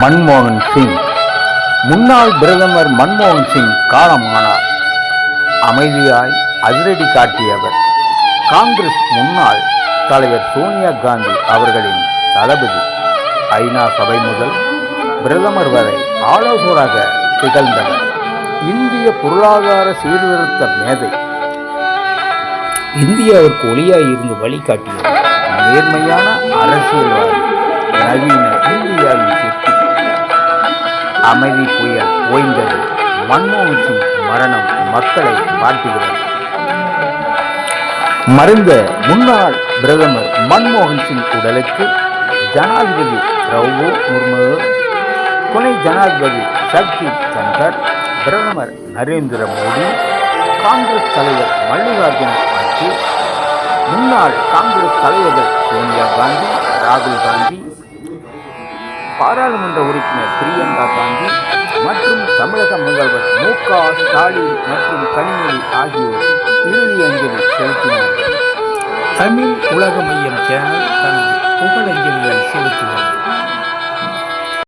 மன்மோகன் சிங். முன்னாள் பிரதமர் மன்மோகன் சிங் காலமானார். அமைதியாய் அதிரடி காட்டியவர். காங்கிரஸ் முன்னாள் தலைவர் சோனியா காந்தி அவர்களின் தளபதி. ஐநா சபை முதல் பிரதமர் வரை ஆலோசகராக திகழ்ந்தவர். இந்திய பொருளாதார சீர்திருத்த மேதை. இந்தியாவிற்கு ஒளியாய் இருந்து வழிகாட்டியவர். நேர்மையான அரசியல்வாதி. நவீன அமைதி புயல் ஓய்ந்தது. மன்மோகன் சிங் மரணம் மக்களை வாட்டுகிறது மறைந்த முன்னாள் பிரதமர் மன்மோகன் சிங் உடலுக்கு ஜனாதிபதி ரவு முர்மு துணை ஜனாதிபதி சக்தி சங்கர் பிரதமர் நரேந்திர மோடி காங்கிரஸ் தலைவர் மல்லிகார்ஜுன கார்கே முன்னாள் காங்கிரஸ் தலைவர்கள் சோனியா பாராளுமன்ற உறுப்பினர் பிரியங்கா காந்தி மற்றும் தமிழக முதல்வர் மு க ஸ்டாலின் மற்றும் கனிமொழி ஆகியோர் இறுதி அஞ்சலி செலுத்தினர். தமிழ் உலக மையம் சேனல் தனது புகழஞ்சலியை செலுத்தினர்